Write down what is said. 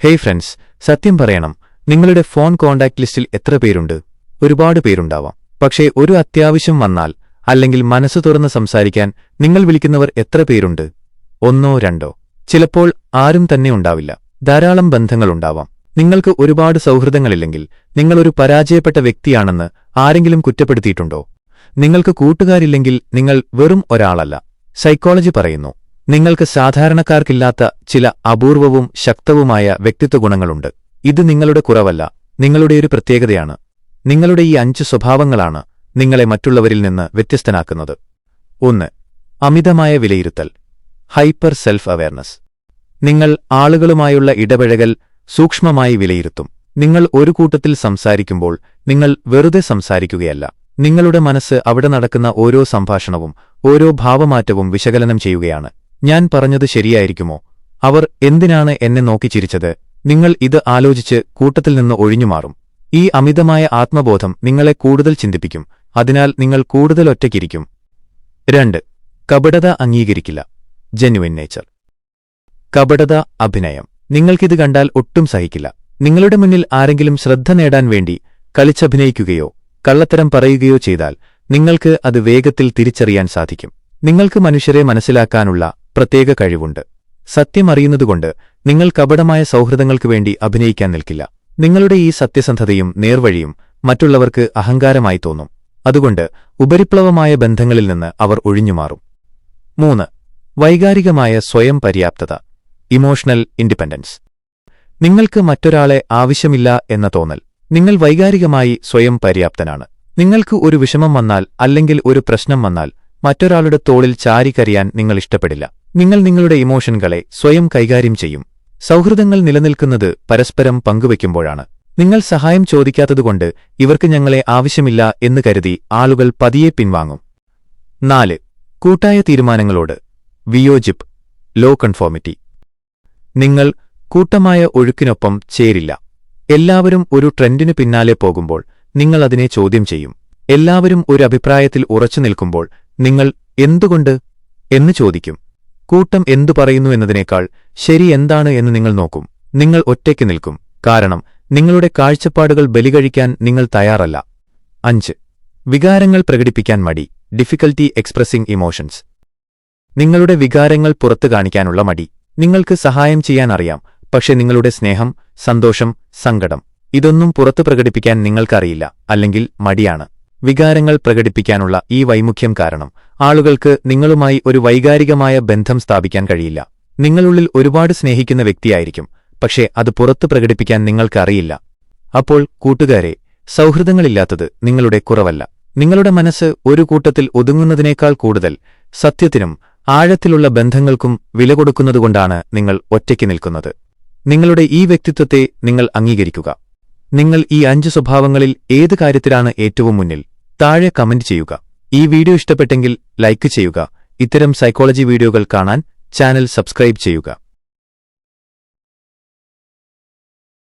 Hey friends സത്യം പറയണം നിങ്ങളുടെ ഫോൺ കോൺടാക്ട് ലിസ്റ്റിൽ എത്ര പേരുണ്ട്? ഒരുപാട് പേരുണ്ടാവാം. പക്ഷേ ഒരു അത്യാവശ്യം വന്നാൽ അല്ലെങ്കിൽ മനസ്സ് തുറന്ന് സംസാരിക്കാൻ നിങ്ങൾ വിളിക്കുന്നവർ എത്ര പേരുണ്ട്? ഒന്നോ രണ്ടോ. ചിലപ്പോൾ ആരും തന്നെ ഉണ്ടാവില്ല. ധാരാളം ബന്ധങ്ങളുണ്ടാവാം നിങ്ങൾക്ക് ഒരുപാട് സൗഹൃദങ്ങളില്ലെങ്കിൽ നിങ്ങളൊരു പരാജയപ്പെട്ട വ്യക്തിയാണെന്ന് ആരെങ്കിലും കുറ്റപ്പെടുത്തിയിട്ടുണ്ടോ? നിങ്ങൾക്ക് കൂട്ടുകാരില്ലെങ്കിൽ നിങ്ങൾ വെറും ഒരാളല്ല. സൈക്കോളജി പറയുന്നു നിങ്ങൾക്ക് സാധാരണക്കാർക്കില്ലാത്ത ചില അപൂർവവും ശക്തവുമായ വ്യക്തിത്വ ഗുണങ്ങളുണ്ട്. ഇത് നിങ്ങളുടെ കുറവല്ല നിങ്ങളുടെ ഒരു പ്രത്യേകതയാണ്. നിങ്ങളുടെ ഈ അഞ്ച് സ്വഭാവങ്ങളാണ് നിങ്ങളെ മറ്റുള്ളവരിൽ നിന്ന് വ്യത്യസ്തനാക്കുന്നത്. ഒന്ന് അമിതമായ വിലയിരുത്തൽ. ഹൈപ്പർ സെൽഫ് അവയർനെസ് നിങ്ങൾ ആളുകളുമായുള്ള ഇടപഴകൽ സൂക്ഷ്മമായി വിലയിരുത്തും. നിങ്ങൾ ഒരു കൂട്ടത്തിൽ സംസാരിക്കുമ്പോൾ നിങ്ങൾ വെറുതെ സംസാരിക്കുകയല്ല. നിങ്ങളുടെ മനസ്സ് അവിടെ നടക്കുന്ന ഓരോ സംഭാഷണവും ഓരോ ഭാവമാറ്റവും വിശകലനം ചെയ്യുകയാണ്. ഞാൻ പറഞ്ഞത് ശരിയായിരിക്കുമോ? അവർ എന്തിനാണ് എന്നെ നോക്കി ചിരിച്ചത്? നിങ്ങൾ ഇത് ആലോചിച്ച് കൂട്ടത്തിൽ നിന്ന് ഒഴിഞ്ഞുമാറും ഈ അമിതമായ ആത്മബോധം നിങ്ങളെ കൂടുതൽ ചിന്തിപ്പിക്കും. അതിനാൽ നിങ്ങൾ കൂടുതൽ ഒറ്റയ്ക്കിരിക്കും. രണ്ട് കപടത അംഗീകരിക്കില്ല. ജെന്യുവിൻ നേച്ചർ കപടത അഭിനയം. നിങ്ങൾക്കിത് കണ്ടാൽ ഒട്ടും സഹിക്കില്ല. നിങ്ങളുടെ മുന്നിൽ ആരെങ്കിലും ശ്രദ്ധ നേടാൻ വേണ്ടി കളിച്ചഭിനയിക്കുകയോ കള്ളത്തരം പറയുകയോ ചെയ്താൽ നിങ്ങൾക്ക് അത് വേഗത്തിൽ തിരിച്ചറിയാൻ സാധിക്കും. നിങ്ങൾക്ക് മനുഷ്യരെ മനസ്സിലാക്കാനുള്ള പ്രത്യേക കഴിവുണ്ട്. സത്യമറിയുന്നതുകൊണ്ട് നിങ്ങൾ കപടമായ സൗഹൃദങ്ങൾക്ക് വേണ്ടി അഭിനയിക്കാൻ നിൽക്കില്ല. നിങ്ങളുടെ ഈ സത്യസന്ധതയും നേർവഴിയും മറ്റുള്ളവർക്ക് അഹങ്കാരമായി തോന്നും. അതുകൊണ്ട് ഉപരിപ്ലവമായ ബന്ധങ്ങളിൽ നിന്ന് അവർ ഒഴിഞ്ഞുമാറും മൂന്ന് വൈകാരികമായ സ്വയം പര്യാപ്തത ഇമോഷണൽ ഇൻഡിപെൻഡൻസ് നിങ്ങൾക്ക് മറ്റൊരാളെ ആവശ്യമില്ല എന്ന തോന്നൽ. നിങ്ങൾ വൈകാരികമായി സ്വയം പര്യാപ്തനാണ്. നിങ്ങൾക്ക് ഒരു വിഷമം വന്നാൽ അല്ലെങ്കിൽ ഒരു പ്രശ്നം വന്നാൽ മറ്റൊരാളുടെ തോളിൽ ചാരിക്കറിയാൻ നിങ്ങൾ ഇഷ്ടപ്പെടില്ല. നിങ്ങൾ നിങ്ങളുടെ ഇമോഷനുകളെ സ്വയം കൈകാര്യം ചെയ്യും. സൗഹൃദങ്ങൾ നിലനിൽക്കുന്നത് പരസ്പരം പങ്കുവയ്ക്കുമ്പോഴാണ്. നിങ്ങൾ സഹായം ചോദിക്കാത്തതുകൊണ്ട് ഇവർക്ക് ഞങ്ങളെ ആവശ്യമില്ല എന്ന് കരുതി ആളുകൾ പതിയെ പിൻവാങ്ങും. നാല് കൂട്ടായ തീരുമാനങ്ങളോട്. വിയോജിപ്പ് ലോ കൺഫോമിറ്റി. നിങ്ങൾ കൂട്ടമായ ഒഴുക്കിനൊപ്പം ചേരില്ല. എല്ലാവരും ഒരു ട്രെൻഡിനു പിന്നാലെ പോകുമ്പോൾ നിങ്ങൾ അതിനെ ചോദ്യം ചെയ്യും. എല്ലാവരും ഒരു അഭിപ്രായത്തിൽ ഉറച്ചു നിൽക്കുമ്പോൾ നിങ്ങൾ എന്തുകൊണ്ട് എന്ന് ചോദിക്കും. കൂട്ടം എന്തു പറയുന്നു എന്നതിനേക്കാൾ ശരി എന്താണ് എന്ന് നിങ്ങൾ നോക്കും. നിങ്ങൾ ഒറ്റയ്ക്ക് നിൽക്കും. കാരണം നിങ്ങളുടെ കാഴ്ചപ്പാടുകൾ ബലികഴിക്കാൻ നിങ്ങൾ തയ്യാറല്ല. അഞ്ച്. വികാരങ്ങൾ പ്രകടിപ്പിക്കാൻ മടി. Difficulty expressing emotions. നിങ്ങളുടെ വികാരങ്ങൾ പുറത്തു കാണിക്കാനുള്ള മടി. നിങ്ങൾക്ക് സഹായം ചെയ്യാൻ അറിയാം. പക്ഷെ നിങ്ങളുടെ സ്നേഹം സന്തോഷം സങ്കടം ഇതൊന്നും പുറത്തു പ്രകടിപ്പിക്കാൻ നിങ്ങൾക്കറിയില്ല. അല്ലെങ്കിൽ മടിയാണ്. വികാരങ്ങൾ പ്രകടിപ്പിക്കാനുള്ള ഈ വൈമുഖ്യം കാരണം ആളുകൾക്ക് നിങ്ങളുമായി ഒരു വൈകാരികമായ ബന്ധം സ്ഥാപിക്കാൻ കഴിയില്ല. നിങ്ങളുള്ളിൽ ഒരുപാട് സ്നേഹിക്കുന്ന വ്യക്തിയായിരിക്കും പക്ഷേ അത് പുറത്തു പ്രകടിപ്പിക്കാൻ നിങ്ങൾക്കറിയില്ല. അപ്പോൾ കൂട്ടുകാരെ സൗഹൃദങ്ങളില്ലാത്തത് നിങ്ങളുടെ കുറവല്ല. നിങ്ങളുടെ മനസ്സ് ഒരു കൂട്ടത്തിൽ ഒതുങ്ങുന്നതിനേക്കാൾ കൂടുതൽ സത്യത്തിനും ആഴത്തിലുള്ള ബന്ധങ്ങൾക്കും വില കൊടുക്കുന്നതുകൊണ്ടാണ് നിങ്ങൾ ഒറ്റയ്ക്ക് നിൽക്കുന്നത്. നിങ്ങളുടെ ഈ വ്യക്തിത്വത്തെ നിങ്ങൾ അംഗീകരിക്കുക. നിങ്ങൾ ഈ അഞ്ച് സ്വഭാവങ്ങളിൽ ഏത് കാര്യത്തിലാണ് ഏറ്റവും മുന്നിൽ? താഴെ കമന്റ് ചെയ്യുക. ഈ വീഡിയോ ഇഷ്ടപ്പെട്ടെങ്കിൽ ലൈക്ക് ചെയ്യുക. ഇത്തരം സൈക്കോളജി വീഡിയോകൾ കാണാൻ ചാനൽ സബ്സ്ക്രൈബ് ചെയ്യുക.